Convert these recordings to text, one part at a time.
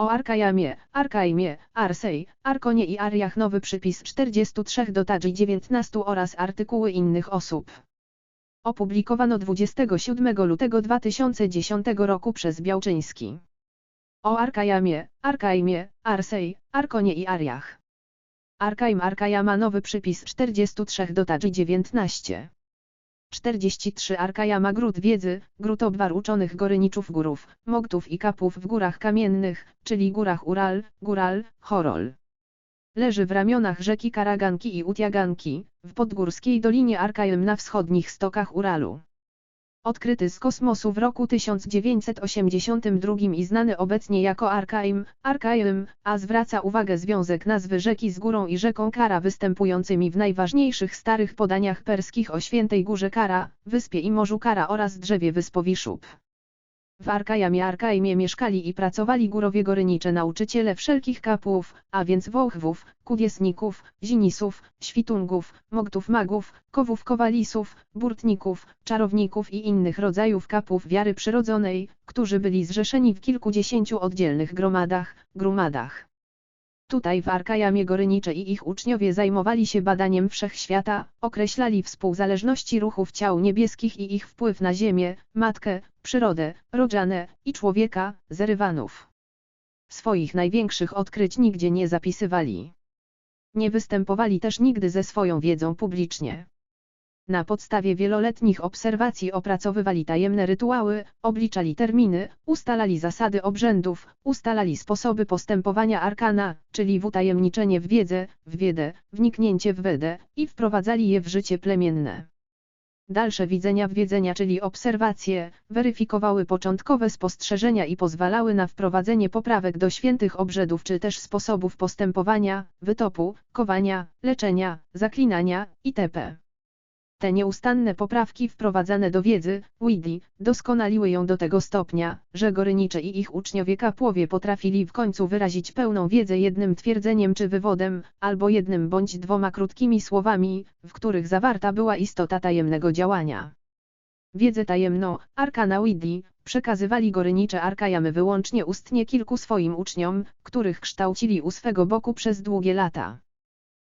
O Arkajamie, Arkaimie, Arsej, Arkonie i Ariach nowy przypis 43 do Tadży 19 oraz artykuły innych osób. Opublikowano 27 lutego 2010 roku przez Białczyński. O Arkajamie, Arkaimie, Arsej, Arkonie i Ariach. Arkaim Arkajama nowy przypis 43 do Tadży 19. 43 Arkajama Gród Wiedzy, Gród Obwar Uczonych Goryniczów Górów, Mogtów i Kapów w Górach Kamiennych, czyli Górach Ural, Góral, Chorol. Leży w ramionach rzeki Karaganki i Utiaganki, w podgórskiej dolinie Arkajem na wschodnich stokach Uralu. Odkryty z kosmosu w roku 1982 i znany obecnie jako Arkaim, Arkaim, a zwraca uwagę związek nazwy rzeki z górą i rzeką Kara występującymi w najważniejszych starych podaniach perskich o świętej górze Kara, wyspie i morzu Kara oraz drzewie Wyspowiszub. W Arkajamie Arkaimie mieszkali i pracowali górowie gorynicze nauczyciele wszelkich kapłów, a więc wołchwów, kudiesników, zinisów, świtungów, mogtów magów, kowów kowalisów, burtników, czarowników i innych rodzajów kapłów wiary przyrodzonej, którzy byli zrzeszeni w kilkudziesięciu oddzielnych gromadach, grumadach. Tutaj w Arkajamie Gorynicze i ich uczniowie zajmowali się badaniem wszechświata, określali współzależności ruchów ciał niebieskich i ich wpływ na Ziemię, Matkę, przyrodę, Rodżanę i człowieka, Zerywanów. Swoich największych odkryć nigdzie nie zapisywali. Nie występowali też nigdy ze swoją wiedzą publicznie. Na podstawie wieloletnich obserwacji opracowywali tajemne rytuały, obliczali terminy, ustalali zasady obrzędów, ustalali sposoby postępowania arkana, czyli utajemniczenie w wiedzę, w wiedę, wniknięcie w wedę, i wprowadzali je w życie plemienne. Dalsze widzenia wiedzenia czyli obserwacje, weryfikowały początkowe spostrzeżenia i pozwalały na wprowadzenie poprawek do świętych obrzędów czy też sposobów postępowania, wytopu, kowania, leczenia, zaklinania, itp. Te nieustanne poprawki wprowadzane do wiedzy, Widi, doskonaliły ją do tego stopnia, że gorynicze i ich uczniowie kapłowie potrafili w końcu wyrazić pełną wiedzę jednym twierdzeniem czy wywodem, albo jednym bądź dwoma krótkimi słowami, w których zawarta była istota tajemnego działania. Wiedzę tajemną, arkana Widi, przekazywali gorynicze arkajamy wyłącznie ustnie kilku swoim uczniom, których kształcili u swego boku przez długie lata.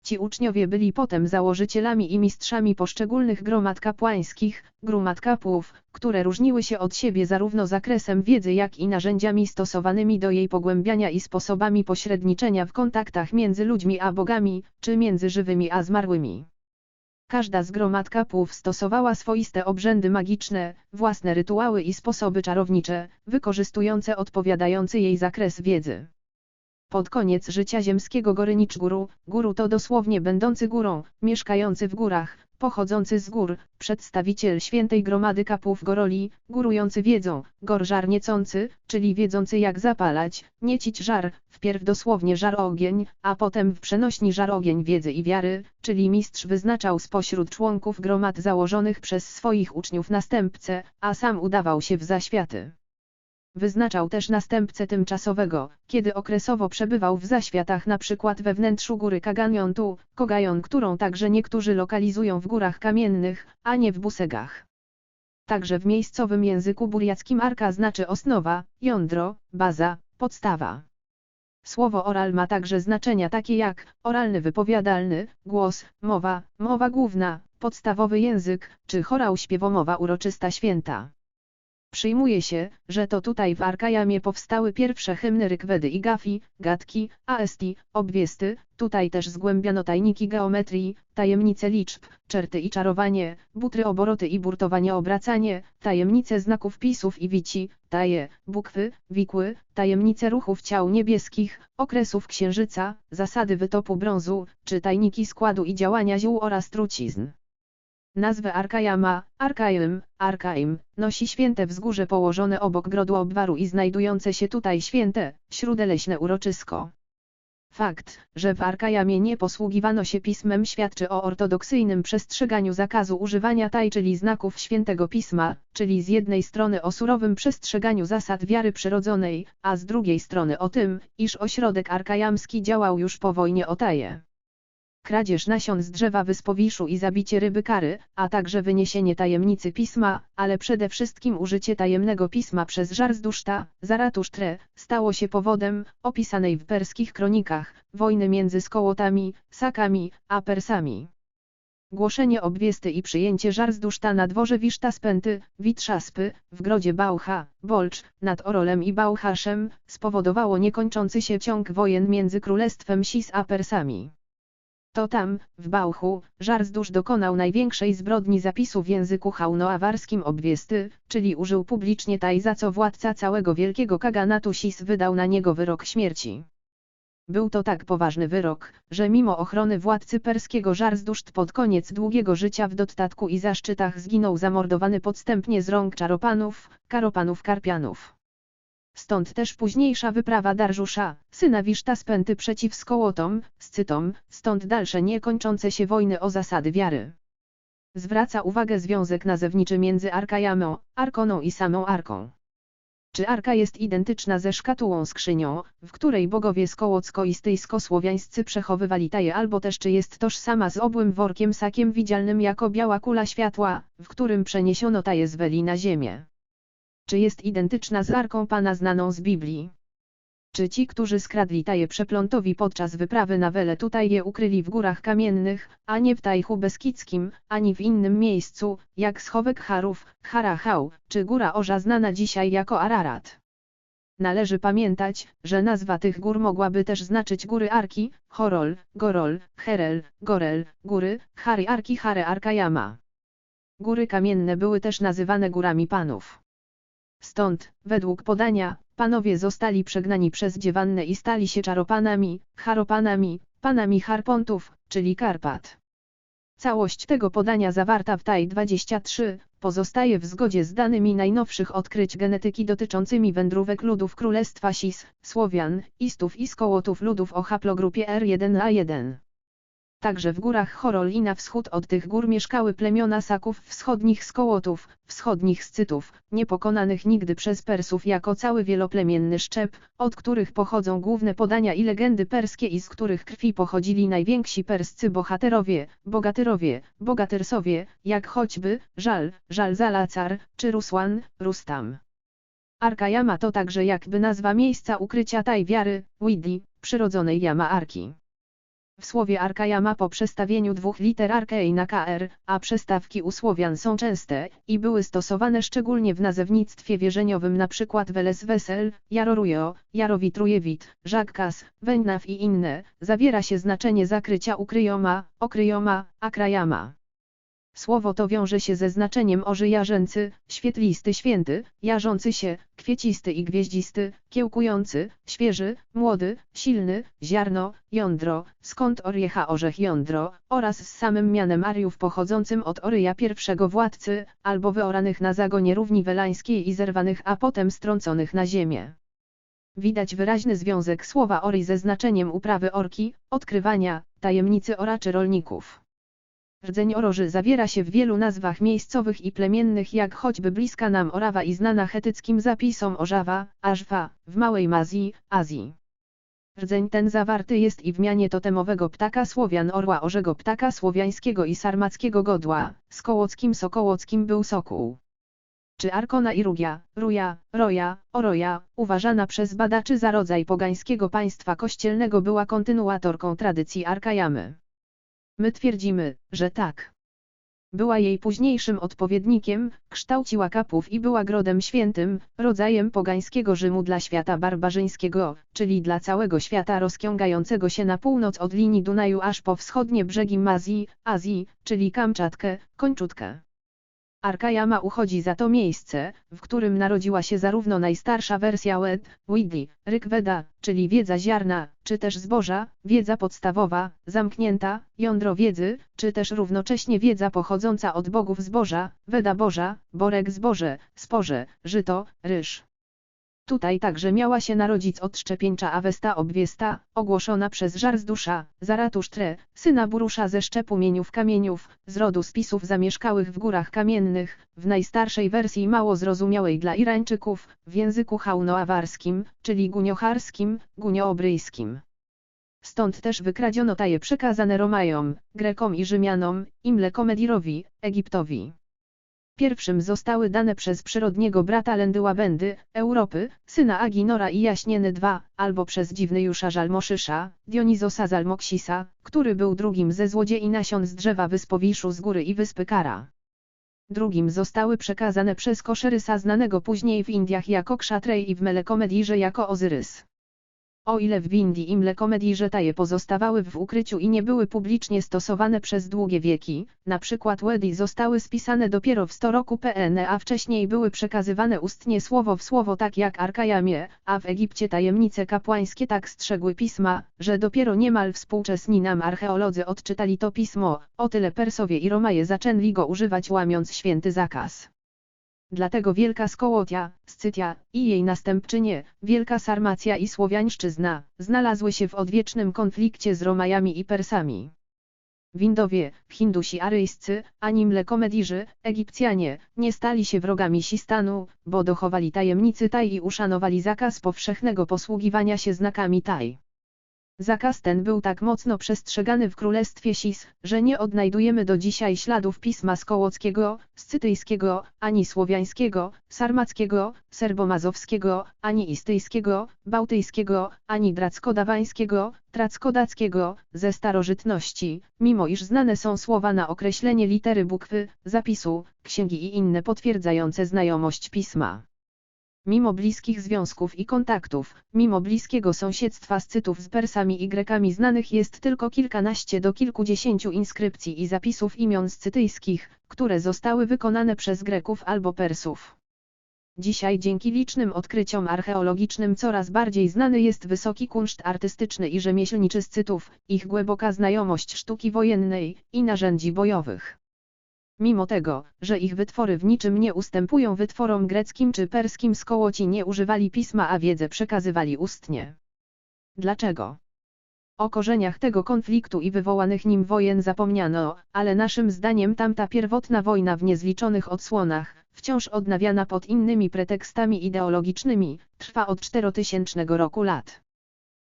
Ci uczniowie byli potem założycielami i mistrzami poszczególnych gromad kapłańskich, gromad kapłów, które różniły się od siebie zarówno zakresem wiedzy jak i narzędziami stosowanymi do jej pogłębiania i sposobami pośredniczenia w kontaktach między ludźmi a bogami, czy między żywymi a zmarłymi. Każda z gromad kapłów stosowała swoiste obrzędy magiczne, własne rytuały i sposoby czarownicze, wykorzystujące odpowiadający jej zakres wiedzy. Pod koniec życia ziemskiego Gorynicz Guru, guru to dosłownie będący górą, mieszkający w górach, pochodzący z gór, przedstawiciel świętej gromady kapłów Goroli, górujący wiedzą, gor żar niecący, czyli wiedzący jak zapalać, niecić żar, wpierw dosłownie żar ogień, a potem w przenośni żar ogień wiedzy i wiary, czyli mistrz wyznaczał spośród członków gromad założonych przez swoich uczniów następcę, a sam udawał się w zaświaty. Wyznaczał też następcę tymczasowego, kiedy okresowo przebywał w zaświatach np. we wnętrzu góry Kaganiontu, Kogajon którą także niektórzy lokalizują w górach kamiennych, a nie w busegach. Także w miejscowym języku buriackim arka znaczy osnowa, jądro, baza, podstawa. Słowo oral ma także znaczenia takie jak oralny wypowiadalny, głos, mowa, mowa główna, podstawowy język, czy chorał śpiewomowa uroczysta święta. Przyjmuje się, że to tutaj w Arkajamie powstały pierwsze hymny Rykwedy i Gafi, Gatki, Aesti, Obwiesty, tutaj też zgłębiano tajniki geometrii, tajemnice liczb, czerty i czarowanie, butry oboroty i burtowanie obracanie, tajemnice znaków pisów i wici, taje, bukwy, wikły, tajemnice ruchów ciał niebieskich, okresów księżyca, zasady wytopu brązu, czy tajniki składu i działania ziół oraz trucizn. Nazwę Arkajama, Arkaim, Arkaim, nosi święte wzgórze położone obok grodu obwaru i znajdujące się tutaj święte, śródeleśne uroczysko. Fakt, że w Arkajamie nie posługiwano się pismem świadczy o ortodoksyjnym przestrzeganiu zakazu używania taj czyli znaków świętego pisma, czyli z jednej strony o surowym przestrzeganiu zasad wiary przyrodzonej, a z drugiej strony o tym, iż ośrodek arkajamski działał już po wojnie o taje. Kradzież nasion z drzewa wyspowiszu i zabicie ryby kary, a także wyniesienie tajemnicy pisma, ale przede wszystkim użycie tajemnego pisma przez Żarzdłuszta, Zaratusztrę, stało się powodem, opisanej w perskich kronikach, wojny między Skołotami, Sakami, a Persami. Głoszenie obwiesty i przyjęcie Żarzdłuszta na dworze Wiszta Spęty, Witrzaspy, w grodzie Baucha, Bolcz, nad Orolem i Bauchaszem, spowodowało niekończący się ciąg wojen między Królestwem Sis a Persami. To tam, w Bauchu, Żarzdłuż dokonał największej zbrodni zapisu w języku haunoawarskim obwiesty, czyli użył publicznie taj za co władca całego wielkiego kaganatu Sis wydał na niego wyrok śmierci. Był to tak poważny wyrok, że mimo ochrony władcy perskiego Żarzduszt pod koniec długiego życia w dostatku i zaszczytach zginął zamordowany podstępnie z rąk czaropanów, karopanów karpianów. Stąd też późniejsza wyprawa Darżusza, syna Wiszta spęty przeciw Skołotom, Scytom, stąd dalsze niekończące się wojny o zasady wiary. Zwraca uwagę związek nazewniczy między Arkajamą, Arkoną i samą Arką. Czy Arka jest identyczna ze szkatułą skrzynią, w której bogowie skołocko-istyjsko-słowiańscy przechowywali taje albo też czy jest tożsama z obłym workiem sakiem widzialnym jako biała kula światła, w którym przeniesiono taje z Weli na ziemię? Czy jest identyczna z Arką Pana znaną z Biblii? Czy ci, którzy skradli taje przeplątowi podczas wyprawy na Wele tutaj je ukryli w górach kamiennych, a nie w Tajchu Beskidzkim, ani w innym miejscu, jak schowek Harów, Harachał, czy góra Orza znana dzisiaj jako Ararat? Należy pamiętać, że nazwa tych gór mogłaby też znaczyć góry Arki, Horol, Gorol, Herel, Gorel, góry, Hari Arki Hare Arkayama. Góry kamienne były też nazywane górami panów. Stąd, według podania, panowie zostali przegnani przez dziewannę i stali się czaropanami, charopanami, panami Harpontów, czyli Karpat. Całość tego podania zawarta w TAI 23 pozostaje w zgodzie z danymi najnowszych odkryć genetyki dotyczącymi wędrówek ludów Królestwa Sis, Słowian, Istów i Skołotów ludów o haplogrupie R1A1. Także w górach Chorol i na wschód od tych gór mieszkały plemiona Saków wschodnich Skołotów, wschodnich Scytów, niepokonanych nigdy przez Persów jako cały wieloplemienny szczep, od których pochodzą główne podania i legendy perskie i z których krwi pochodzili najwięksi perscy bohaterowie, bogatyrowie, bogatyrsowie, jak choćby, Żal, Żal Zalacar, czy Rusłan, Rustam. Arka to także jakby nazwa miejsca ukrycia taj wiary, Widli, przyrodzonej Jama Arki. W słowie arkajama po przestawieniu dwóch liter arkei na kr, a przestawki u Słowian są częste i były stosowane szczególnie w nazewnictwie wierzeniowym np. Weles Wesel, Jarorujo, Jarowitrujewit, Żakkas, Węgnaw i inne, zawiera się znaczenie zakrycia ukryjoma, okryjoma, akrajama. Słowo to wiąże się ze znaczeniem oży jarzęcy, świetlisty święty, jarzący się, kwiecisty i gwieździsty, kiełkujący, świeży, młody, silny, ziarno, jądro, skąd oriecha orzech jądro, oraz z samym mianem Ariów pochodzącym od Oryja pierwszego władcy, albo wyoranych na zagonie równi welańskiej i zerwanych a potem strąconych na ziemię. Widać wyraźny związek słowa Ory ze znaczeniem uprawy orki, odkrywania, tajemnicy oraczy rolników. Rdzeń oroży zawiera się w wielu nazwach miejscowych i plemiennych jak choćby bliska nam Orawa i znana chetyckim zapisom Orzawa, Ażwa, w Małej Mazji, Azji. Rdzeń ten zawarty jest i w mianie totemowego ptaka Słowian orła orzego ptaka słowiańskiego i sarmackiego godła, skołockim sokołockim był sokół. Czy Arkona i Rugia, Ruja, Roja, Oroja, uważana przez badaczy za rodzaj pogańskiego państwa kościelnego była kontynuatorką tradycji Arkajamy. My twierdzimy, że tak. Była jej późniejszym odpowiednikiem, kształciła kapów i była grodem świętym, rodzajem pogańskiego Rzymu dla świata barbarzyńskiego, czyli dla całego świata rozciągającego się na północ od linii Dunaju aż po wschodnie brzegi Mazji, Azji, czyli Kamczatkę, Kończutkę. Arkayama uchodzi za to miejsce, w którym narodziła się zarówno najstarsza wersja Wed, Widli, Rykveda, czyli wiedza ziarna, czy też zboża, wiedza podstawowa, zamknięta, jądro wiedzy, czy też równocześnie wiedza pochodząca od bogów zboża, Weda Boża, Borek zboże, sporze, żyto, ryż. Tutaj także miała się narodzić odszczepieńcza Awesta obwiesta, ogłoszona przez Żarzdusza, Zaratusztrę, syna Burusza ze szczepu mieniów kamieniów, z rodu spisów zamieszkałych w górach kamiennych, w najstarszej wersji mało zrozumiałej dla Irańczyków, w języku haunoawarskim, czyli guniocharskim, gunioobryjskim. Stąd też wykradziono taje przekazane Romajom, Grekom i Rzymianom, i Mlekomedirowi, Egiptowi. Pierwszym zostały dane przez przyrodniego brata Lendyłabendy, Europy, syna Aginora i Jaśnieny II, albo przez dziwnyjusza Żalmoszysza, Dionizosa Zalmoksisa, który był drugim ze złodziei nasion z drzewa wyspowiszu z góry i wyspy Kara. Drugim zostały przekazane przez Koszerysa znanego później w Indiach jako Kshatrej i w Melekomedirze jako Ozyrys. O ile w Windii i Mlekomedii taje pozostawały w ukryciu i nie były publicznie stosowane przez długie wieki, na przykład Wedi zostały spisane dopiero w 100 roku PN, a wcześniej były przekazywane ustnie słowo w słowo tak jak Arkajamie, a w Egipcie tajemnice kapłańskie tak strzegły pisma, że dopiero niemal współczesni nam archeolodzy odczytali to pismo, o tyle Persowie i Romaje zaczęli go używać łamiąc święty zakaz. Dlatego Wielka Skołotia, Scytia i jej następczynie, Wielka Sarmacja i Słowiańszczyzna, znalazły się w odwiecznym konflikcie z Romajami i Persami. Windowie, Hindusi aryjscy, ani Mlekomedirzy, Egipcjanie, nie stali się wrogami Sistanu, bo dochowali tajemnicy Taj i uszanowali zakaz powszechnego posługiwania się znakami Taj. Zakaz ten był tak mocno przestrzegany w królestwie Sis, że nie odnajdujemy do dzisiaj śladów pisma skołockiego, scytyjskiego, ani słowiańskiego, sarmackiego, serbomazowskiego, ani istyjskiego, bałtyjskiego, ani drackodawańskiego, trackodackiego, ze starożytności, mimo iż znane są słowa na określenie litery bukwy, zapisu, księgi i inne potwierdzające znajomość pisma. Mimo bliskich związków i kontaktów, mimo bliskiego sąsiedztwa Scytów z Persami i Grekami znanych jest tylko kilkanaście do kilkudziesięciu inskrypcji i zapisów imion scytyjskich, które zostały wykonane przez Greków albo Persów. Dzisiaj dzięki licznym odkryciom archeologicznym coraz bardziej znany jest wysoki kunszt artystyczny i rzemieślniczy Scytów, ich głęboka znajomość sztuki wojennej i narzędzi bojowych. Mimo tego, że ich wytwory w niczym nie ustępują wytworom greckim czy perskim skołoci nie używali pisma a wiedzę przekazywali ustnie. Dlaczego? O korzeniach tego konfliktu i wywołanych nim wojen zapomniano, ale naszym zdaniem tamta pierwotna wojna w niezliczonych odsłonach, wciąż odnawiana pod innymi pretekstami ideologicznymi, trwa od 4000 roku lat.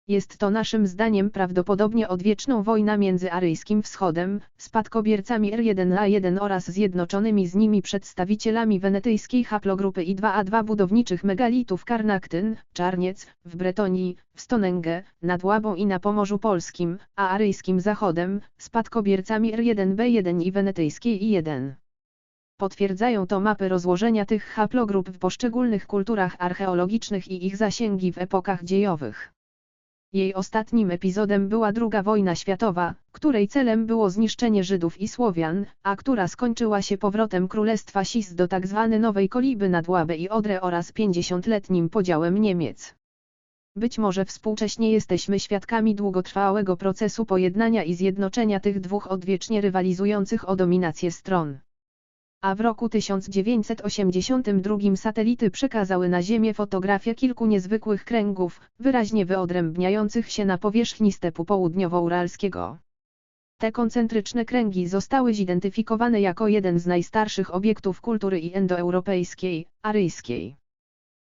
Jest to naszym zdaniem prawdopodobnie odwieczną wojna między Aryjskim Wschodem, spadkobiercami R1A1 oraz zjednoczonymi z nimi przedstawicielami wenetyjskiej haplogrupy I2A2 budowniczych megalitów Karnaktyn, Czarniec, w Bretonii, w Stonęgę, nad Łabą i na Pomorzu Polskim, a Aryjskim Zachodem, spadkobiercami R1B1 i wenetyjskiej I1. Potwierdzają to mapy rozłożenia tych haplogrup w poszczególnych kulturach archeologicznych i ich zasięgi w epokach dziejowych. Jej ostatnim epizodem była II wojna światowa, której celem było zniszczenie Żydów i Słowian, a która skończyła się powrotem Królestwa Sis do tzw. Tak Nowej Koliby nad Łabę i Odrę oraz 50-letnim podziałem Niemiec. Być może współcześnie jesteśmy świadkami długotrwałego procesu pojednania i zjednoczenia tych dwóch odwiecznie rywalizujących o dominację stron a w roku 1982 satelity przekazały na Ziemię fotografię kilku niezwykłych kręgów, wyraźnie wyodrębniających się na powierzchni stepu południowouralskiego. Te koncentryczne kręgi zostały zidentyfikowane jako jeden z najstarszych obiektów kultury i endoeuropejskiej, aryjskiej.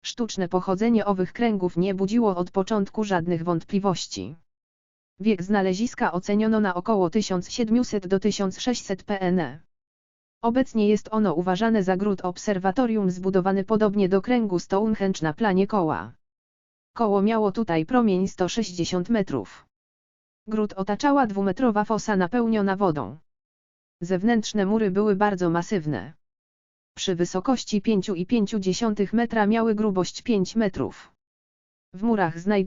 Sztuczne pochodzenie owych kręgów nie budziło od początku żadnych wątpliwości. Wiek znaleziska oceniono na około 1700 do 1600 PNE. Obecnie jest ono uważane za gród obserwatorium zbudowany podobnie do kręgu Stonehenge na planie koła. Koło miało tutaj promień 160 metrów. Gród otaczała dwumetrowa fosa napełniona wodą. Zewnętrzne mury były bardzo masywne. Przy wysokości 5,5 metra miały grubość 5 metrów. W murach znajdowały